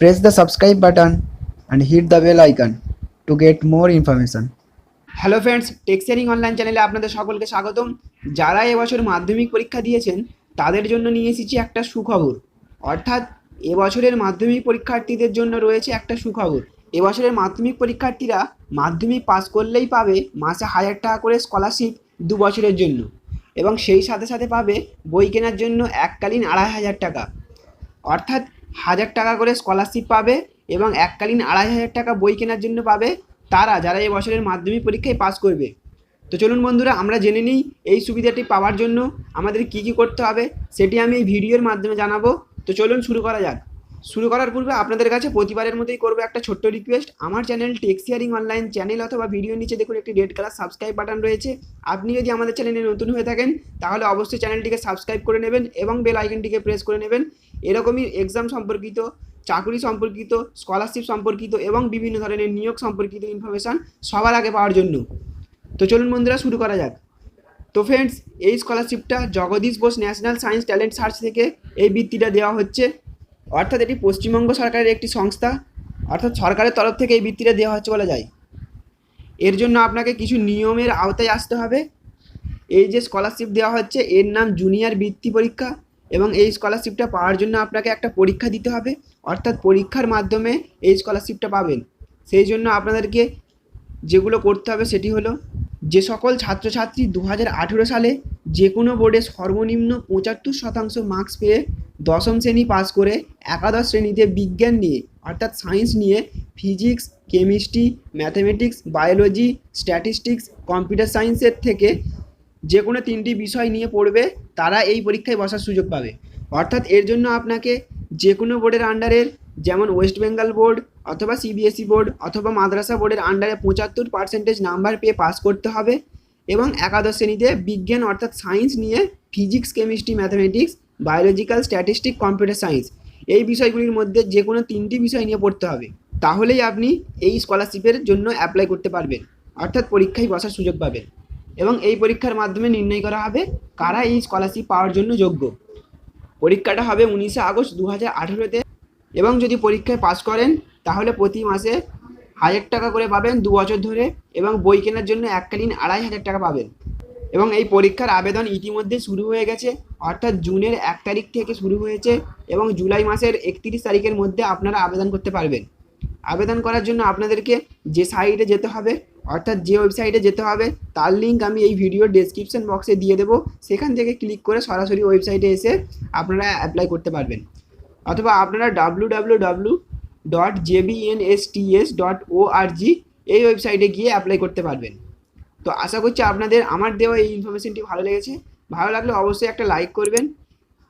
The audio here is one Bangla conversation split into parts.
Press the subscribe button and hit the bell icon to get more information. Hello friends texturing online চ্যানেলে আপনাদের সকলকে স্বাগতম। যারা এবছর মাধ্যমিক পরীক্ষা দিয়েছেন, তাদের জন্য নিয়ে এসেছি একটা সুখবর। অর্থাৎ, এবছরের মাধ্যমিক পরীক্ষার্থীদের জন্য রয়েছে একটা সুখবর। এবছরের মাধ্যমিক পরীক্ষার্থীরা মাধ্যমিক পাস করলেই পাবে মাসে হাজার টাকা করে স্কলারশিপ দু বছরের জন্য। এবং সেই সাথে সাথে পাবে বই কেনার জন্য এককালীন আড়াই হাজার টাকা। অর্থাৎ হাজার টাকা করে স্কলারশিপ পাবে এবং এককালীন আড়াই হাজার টাকা বই কেনার জন্য পাবে তারা যারা এই বছরের মাধ্যমিক পরীক্ষায় পাস করবে। তো চলুন বন্ধুরা, আমরা জেনে নিই এই সুবিধাটি পাওয়ার জন্য আমাদের কি কি করতে হবে, সেটি আমি এই ভিডিওর মাধ্যমে জানাব। তো চলুন শুরু করা যাক। শুরু করার পূর্বে আপনাদের কাছে প্রতিবারের মতোই করব একটা ছোট্ট রিকোয়েস্ট আমার চ্যানেল টেক্সিয়ারিং অনলাইন চ্যানেল অথবা ভিডিওর নিচে দেখুন একটি রেড কালার সাবস্ক্রাইব বাটন রয়েছে। আপনি যদি আমাদের চ্যানেলে নতুন হয়ে থাকেন, তাহলে অবশ্যই চ্যানেলটিকে সাবস্ক্রাইব করে নেবেন এবং বেল আইকনটিকে প্রেস করে নেবেন। এরকমই এক্সাম সম্পর্কিত, চাকরি সম্পর্কিত স্কলারশিপ সম্পর্কিত এবং বিভিন্ন ধরনের নিয়োগ সম্পর্কিত ইনফরমেশান সবার আগে পাওয়ার জন্য। তো চলুন বন্ধুরা, শুরু করা যাক। তো ফ্রেন্ডস এই স্কলারশিপটা Jagadish Bose national science talent search থেকে এই বৃত্তিটা দেওয়া হচ্ছে। অর্থাৎ এটি পশ্চিমবঙ্গ সরকারের একটি সংস্থা। অর্থাৎ সরকারের তরফ থেকে এই বৃত্তিটা দেওয়া হচ্ছে বলা যায়। এর জন্য আপনাকে কিছু নিয়মের আওতায় আসতে হবে। এই যে স্কলারশিপ দেওয়া হচ্ছে, এর নাম জুনিয়র বৃত্তি পরীক্ষা। এবং এই স্কলারশিপটা পাওয়ার জন্য আপনাকে একটা পরীক্ষা দিতে হবে। অর্থাৎ পরীক্ষার মাধ্যমে এই স্কলারশিপটা পাবেন। সেই জন্য আপনাদেরকে যেগুলো করতে হবে সেটি হলো, যে সকল ছাত্রছাত্রী দু হাজার আঠেরো সালে যে কোনো বোর্ডে সর্বনিম্ন পঁচাত্তর শতাংশ মার্কস পেয়ে দশম শ্রেণি পাস করে একাদশ শ্রেণীতে বিজ্ঞান নিয়ে, অর্থাৎ সায়েন্স নিয়ে physics chemistry mathematics biology statistics computer সায়েন্সের থেকে যে কোনো তিনটি বিষয় নিয়ে পড়বে, তারা এই পরীক্ষায় বসার সুযোগ পাবে। অর্থাৎ এর জন্য আপনাকে যে কোনো বোর্ডের আন্ডারের যেমন ওয়েস্ট বেঙ্গল বোর্ড অথবা সিবিএসই বোর্ড অথবা মাদ্রাসা বোর্ডের আন্ডারে পঁচাত্তর পার্সেন্টেজ নাম্বার পেয়ে পাস করতে হবে এবং একাদশ শ্রেণীতে বিজ্ঞান অর্থাৎ সায়েন্স নিয়ে physics chemistry mathematics biological statistic computer science এই বিষয়গুলির মধ্যে যে কোনো তিনটি বিষয় নিয়ে পড়তে হবে। তাহলেই আপনি এই স্কলারশিপের জন্য অ্যাপ্লাই করতে পারবেন। অর্থাৎ পরীক্ষায় বসার সুযোগ পাবেন। এবং এই পরীক্ষার মাধ্যমে নির্ণয় করা হবে কারা এই স্কলারশিপ পাওয়ার জন্য যোগ্য। পরীক্ষাটা হবে উনিশে আগস্ট দু হাজার এবং যদি পরীক্ষায় পাস করেন, তাহলে প্রতি মাসে হাজার টাকা করে পাবেন দু বছর ধরে এবং বই কেনার জন্য এককালীন আড়াই হাজার টাকা পাবেন। এবং এই পরীক্ষার আবেদন ইতিমধ্যে শুরু হয়ে গেছে, অর্থাৎ জুনের এক তারিখ থেকে শুরু হয়েছে এবং জুলাই মাসের একত্রিশ তারিখের মধ্যে আপনারা আবেদন করতে পারবেন। আবেদন করার জন্য আপনাদেরকে যে সাইটে যেতে হবে অর্থাৎ যে ওয়েবসাইটে যেতে হবে, তার লিঙ্ক আমি এই ভিডিওর ডেসক্রিপশন বক্সে দিয়ে দেবো। সেখান থেকে ক্লিক করে সরাসরি ওয়েবসাইটে এসে আপনারা অ্যাপ্লাই করতে পারবেন। অথবা আপনারা W W W dot JBNSTS dot O R G এই ওয়েবসাইটে গিয়ে অ্যাপ্লাই করতে পারবেন। তো আশা করছি আপনাদের, আমার দেওয়া এই ইনফরমেশনটি ভালো লেগেছে। ভালো লাগলে অবশ্যই একটা লাইক করবেন।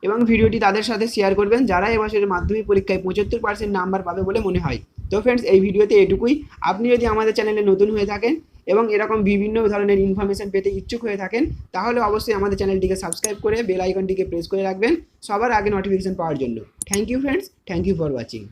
এবং ভিডিওটি তাদের সাথে শেয়ার করবেন, যারা এবছরের মাধ্যমিক পরীক্ষায় পঁচাত্তর পার্সেন্ট নাম্বার পাবে বলে মনে হয়। তো ফ্রেন্ডস এই ভিডিওতে এটুকুই। আপনি যদি আমাদের চ্যানেলে নতুন হয়ে থাকেন এবং এরকম বিভিন্ন ধরনের ইনফরমেশন পেতে ইচ্ছুক হয়ে থাকেন, তাহলে অবশ্যই আমাদের চ্যানেলটিকে সাবস্ক্রাইব করে বেল আইকনটিকে প্রেস করে রাখবেন। সবার আগে নোটিফিকেশন পাওয়ার জন্য। Thank you friends thank you for watching